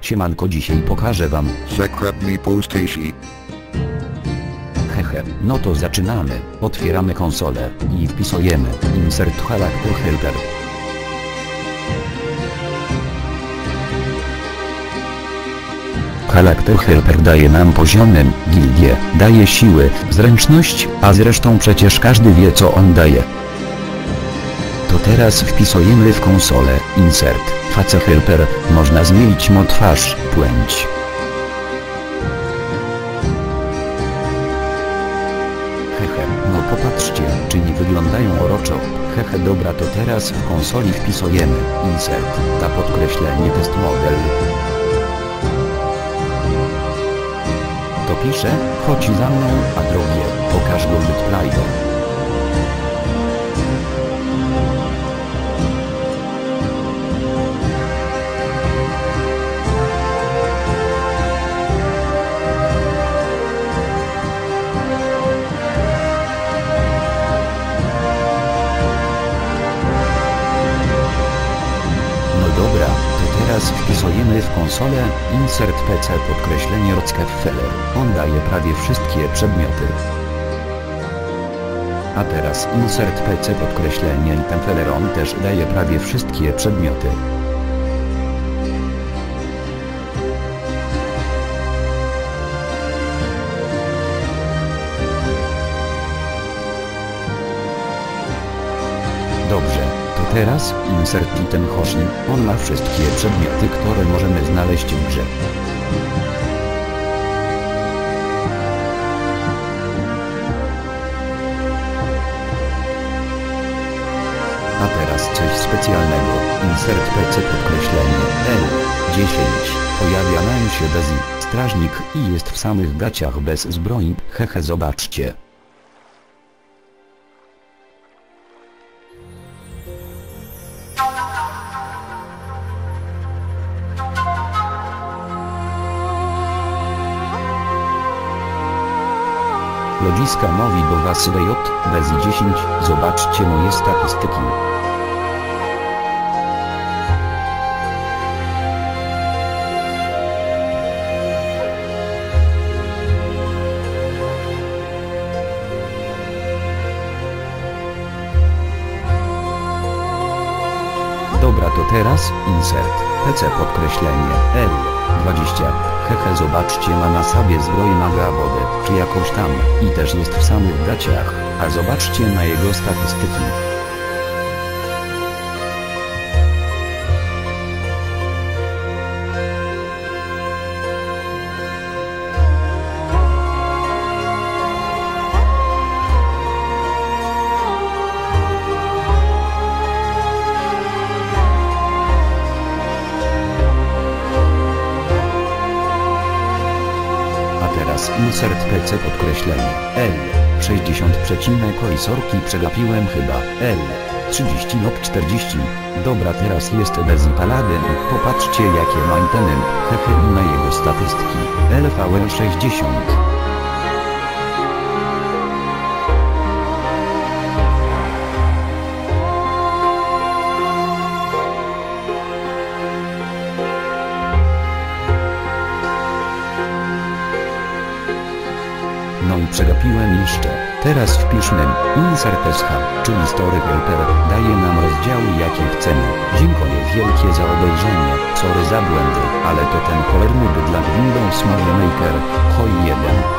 Siemanko dzisiaj pokażę wam. Sekretny PlayStation. Hehe, no to zaczynamy. Otwieramy konsolę i wpisujemy Insert Character Helper. Charakter Helper daje nam poziomy, gildie, daje siły, zręczność, a zresztą przecież każdy wie co on daje. Teraz wpisujemy w konsolę Insert, Face Helper, można zmienić mo twarz, płeć. Hehe, no popatrzcie, czy nie wyglądają uroczo. Hehe dobra to teraz w konsoli wpisujemy Insert, ta podkreślenie test model. To pisze, chodź za mną, a drogie, pokaż go Player. Wpisujemy w konsolę Insert PC podkreślenie Rockefeller. On daje prawie wszystkie przedmioty. A teraz Insert PC podkreślenie Itemfeller on też daje prawie wszystkie przedmioty. Dobrze, teraz insert item. On ma wszystkie przedmioty, które możemy znaleźć w grze. A teraz coś specjalnego. Insert PC podkreślenie L10. Pojawia nam się Bezi, strażnik i jest w samych gaciach bez zbroi. Hehe zobaczcie. Lodziska mówi do was DJ, Bezi 10, zobaczcie moje statystyki. Dobra to teraz, insert, PC podkreślenie, L, 20, hehe zobaczcie ma na sobie zbroję maga wodę, czy jakoś tam, i też jest w samych gaciach, a zobaczcie na jego statystyki. A teraz insert PC podkreślenie. L. 60 przecinek sorki przegapiłem chyba. L. 30 lub 40 Dobra teraz jest Bezi Paladin Popatrzcie jakie ma itemy Hehe na jego statystyki. LVL 60 No i przegapiłem jeszcze. Teraz wpiszmy insert SH, czyli story helper, daje nam rozdziały jakie chcemy. Dziękuję wielkie za obejrzenie, sorry za błędy, ale to ten cholerny bydlak Windows Movie Maker, hoj 1.